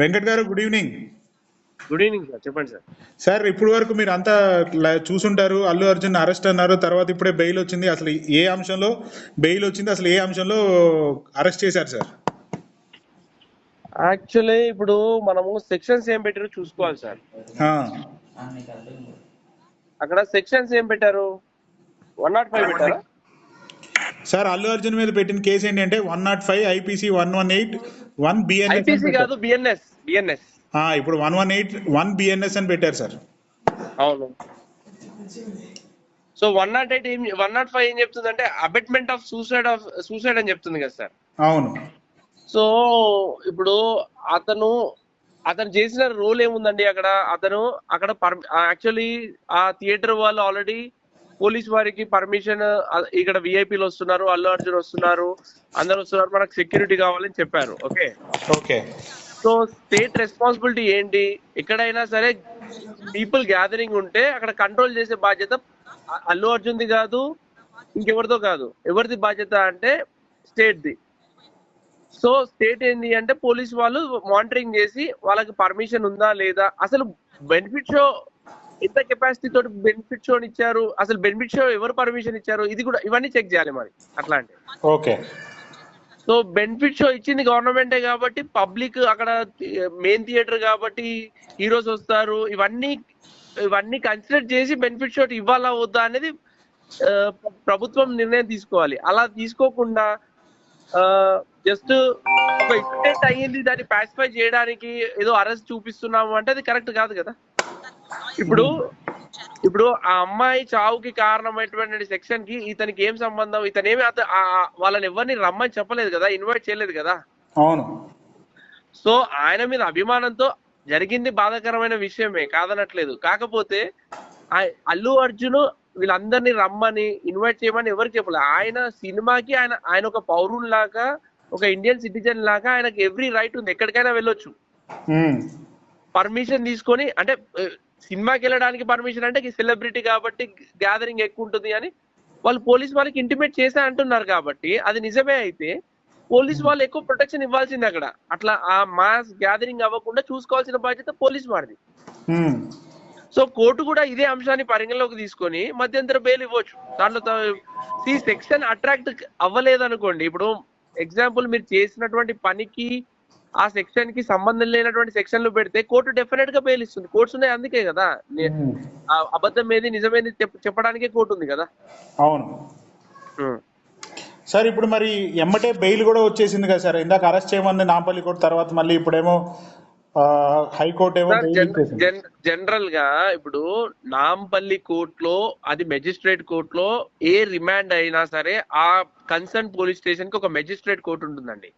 Venkat garu good evening good evening sir చెప్పండి sir sir ఇప్పుడు వరకు మీరు అంతా చూసుంటారు. అల్లు అర్జున్ అరెస్ట్ అన్నారు. తర్వాత ఇప్పుడే బెయిల్ వచ్చింది. అసలు ఏ అంశంలో బెయిల్ వచ్చింది? అసలు ఏ అంశంలో అరెస్ట్ చేశారు సార్ యాక్చువల్లీ ఇప్పుడు మనము సెక్షన్స్ ఏం పెట్టారో చూసుకోవాలి సార్ అక్కడ సెక్షన్స్ ఏం పెట్టారు? వన్ నాట్ ఫైవ్ పెట్టారా? సార్ అల్లు అర్జున్ మీద పెట్టిన కేసు ఏంటంటే one not five IPC one one eight one BNS కాదు బిఎన్ఎస్ బిఎన్ఎస్ ఇప్పుడు one one eight one BNS అని పెట్టారు సార్. అవును. సో వన్ నాట్ ఎయిట్ ఏం వన్ నాట్ ఫైవ్ ఏం చెప్తుంది అంటే abetment of suicide of suicide అని చెప్తుంది కదా సార్. అవును. సో ఇప్పుడు అతను అతను చేసిన రోల్ ఏముందండి అక్కడ? అతను అక్కడ యాక్చువల్లీ ఆ థియేటర్ వాళ్ళు ఆల్రెడీ పోలీస్ వారికి పర్మిషన్ ఇక్కడ విఐపీలు వస్తున్నారు అల్లు అర్జున్ వస్తున్నారు అందరు వస్తున్నారు మనకు సెక్యూరిటీ కావాలని చెప్పారు okay? Okay. So state responsibility ఏంటి? ఎక్కడైనా సరే పీపుల్ గ్యాదరింగ్ ఉంటే అక్కడ కంట్రోల్ చేసే బాధ్యత అల్లు అర్జున్ది కాదు ఇంకెవరితో కాదు. ఎవరిది బాధ్యత అంటే స్టేట్ది సో స్టేట్ ఏంది అంటే పోలీస్ వాళ్ళు మానిటరింగ్ చేసి వాళ్ళకి పర్మిషన్ ఉందా లేదా? అసలు బెనిఫిట్ షో ఎంత కెపాసిటీ తోటి బెనిఫిట్ షో ఇచ్చారు? అసలు బెనిఫిట్ షో ఎవరు పర్మిషన్ ఇచ్చారు? ఇది కూడా ఇవన్నీ చెక్ చేయాలి మరి అట్లా అంటే ఓకే. సో బెనిఫిట్ షో ఇచ్చింది గవర్నమెంటే కాబట్టి పబ్లిక్ అక్కడ మెయిన్ థియేటర్ కాబట్టి హీరోస్ వస్తారు. ఇవన్నీ ఇవన్నీ కన్సిడర్ చేసి బెనిఫిట్ షో ఇవ్వాలా వద్దా అనేది ప్రభుత్వం నిర్ణయం తీసుకోవాలి. అలా తీసుకోకుండా జస్ట్ ఒక ఇన్సిడెంట్ అయ్యింది దాన్ని పాసిఫై చేయడానికి ఏదో అరెస్ట్ చూపిస్తున్నాము అంటే అది కరెక్ట్ కాదు కదా? ఇప్పుడు ఇప్పుడు ఆ అమ్మాయి చావుకి కారణమైనటువంటి సెక్షన్కి ఇతనికి ఏం సంబంధం? ఇతనేమి వాళ్ళని ఎవరిని రమ్మని చెప్పలేదు కదా ఇన్వైట్ చేయలేదు కదా? అవును. సో ఆయన మీద అభిమానంతో జరిగింది బాధాకరమైన విషయమే కాదనట్లేదు. కాకపోతే అల్లు అర్జున్ వీళ్ళందరినీ రమ్మని ఇన్వైట్ చేయమని ఎవరికి చెప్పలేదు ఆయన సినిమాకి ఆయన ఆయన ఒక పౌరుల్లాగా ఒక ఇండియన్ సిటిజన్ లాగా ఆయనకి ఎవ్రీ రైట్ ఉంది. ఎక్కడికైనా వెళ్ళొచ్చు. పర్మిషన్ తీసుకొని అంటే సినిమాకి వెళ్ళడానికి పర్మిషన్ అంటే సెలబ్రిటీ కాబట్టి గ్యాదరింగ్ ఎక్కువ ఉంటుంది అని వాళ్ళు పోలీస్ వాళ్ళకి ఇంటిమేట్ చేసే అంటున్నారు కాబట్టి అది నిజమే అయితే పోలీస్ వాళ్ళు ఎక్కువ ప్రొటెక్షన్ ఇవ్వాల్సింది అక్కడ. అట్లా ఆ మాస్ గ్యాదరింగ్ అవ్వకుండా చూసుకోవాల్సిన బాధ్యత పోలీస్ వారిది. ఉమ్, సో కోర్టు కూడా ఇదే అంశాన్ని పరిగణలోకి తీసుకొని మధ్యంతర బెయిల్ ఇవ్వచ్చు. దాంట్లో ఈ సెక్షన్ అట్రాక్ట్ అవ్వలేదు అనుకోండి ఇప్పుడు ఎగ్జాంపుల్ మీరు చేసినటువంటి పనికి ఆ సెక్షన్కి సంబంధం లేనటువంటి సెక్షన్లు పెడితే కోర్టు డెఫినెట్గా బెయిల్ ఇస్తుంది. కోర్ట్స్ ఉన్నాయి అందుకే కదా. అబద్ధం ఏది నిజమేది చెప్- చెప్పడానికే కోర్టు ఉంది కదా. అవును. సార్ ఇప్పుడు మరి ఎమ్మటే బెయిల్ కూడా వచ్చేసింది కదా సార్. ఇందాక అరెస్ట్ చేయమంది నాంపల్లి కోర్టు తర్వాత మళ్ళీ ఇప్పుడేమో హైకోర్టు ఏమో జనరల్గా ఇప్పుడు నాంపల్లి కోర్టులో అది మెజిస్ట్రేట్ కోర్టులో ఏ రిమాండ్ అయినా సరే ఆ కన్సర్న్ పోలీస్ స్టేషన్కి ఒక మెజిస్ట్రేట్ కోర్టు ఉంటుందండి.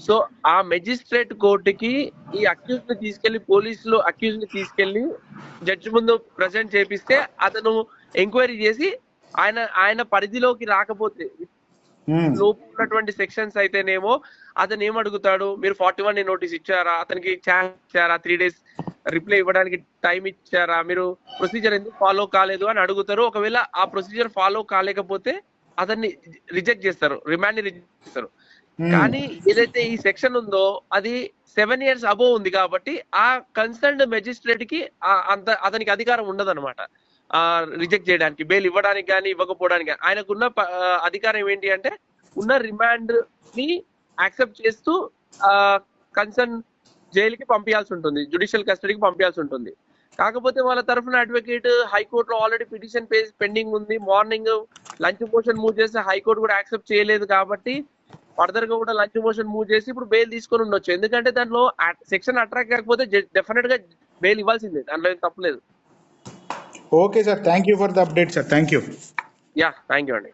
సో ఆ మెజిస్ట్రేట్ కోర్టుకి ఈ అక్యూజ్ని తీసుకెళ్ళి పోలీసులు అక్యూజ్ని తీసుకెళ్ళి జడ్జి ముందు ప్రజెంట్ చేపిస్తే అతను ఎంక్వైరీ చేసి ఆయన ఆయన పరిధిలోకి రాకపోతే ఉమ్, లోపు ఉన్నటువంటి సెక్షన్స్ అయితేనేమో అతను ఏం అడుగుతాడు? మీరు ఫార్టీ వన్ నోటీస్ ఇచ్చారా? అతనికి ఛాన్స్ ఇచ్చారా? త్రీ డేస్ రిప్లై ఇవ్వడానికి టైం ఇచ్చారా? మీరు ప్రొసీజర్ ఎందుకు ఫాలో కాలేదు అని అడుగుతారు. ఒకవేళ ఆ ప్రొసీజర్ ఫాలో కాలేకపోతే అతన్ని రిజెక్ట్ చేస్తారు. రిమాండ్ని రిజెక్ట్ చేస్తారు. Hmm. కానీ ఏదైతే ఈ సెక్షన్ ఉందో అది సెవెన్ ఇయర్స్ అబోవ్ ఉంది కాబట్టి ఆ కన్సర్న్డ్ మెజిస్ట్రేట్కి అంత అతనికి అధికారం ఉండదు అనమాట రిజెక్ట్ చేయడానికి బెయిల్ ఇవ్వడానికి కానీ ఇవ్వకపోవడానికి కానీ ఆయనకున్న అధికారం ఏంటి అంటే ఉన్న రిమాండ్ని యాక్సెప్ట్ చేస్తూ కన్సర్న్ జైలుకి పంపించాల్సి ఉంటుంది జుడిషియల్ కస్టడీకి పంపించాల్సి ఉంటుంది. కాకపోతే వాళ్ళ తరఫున అడ్వకేట్ హైకోర్టులో ఆల్రెడీ పిటిషన్ పెండింగ్ ఉంది. మార్నింగ్ లంచ్ మోషన్ మూవ్ చేస్తే హైకోర్టు కూడా యాక్సెప్ట్ చేయలేదు కాబట్టి ఫర్దర్గా కూడా లంచ్ మోషన్ మూవ్ చేసి ఇప్పుడు బెయిల్ తీసుకొని ఉండొచ్చు. ఎందుకంటే దాంట్లో సెక్షన్ అట్రాక్ట్ కాకపోతే డెఫినెట్గా బెయిల్ ఇవ్వాల్సిందే. దాంట్లో ఏం తప్పలేదు okay sir. Thank you for the update sir. Thank you ya thank you అండి.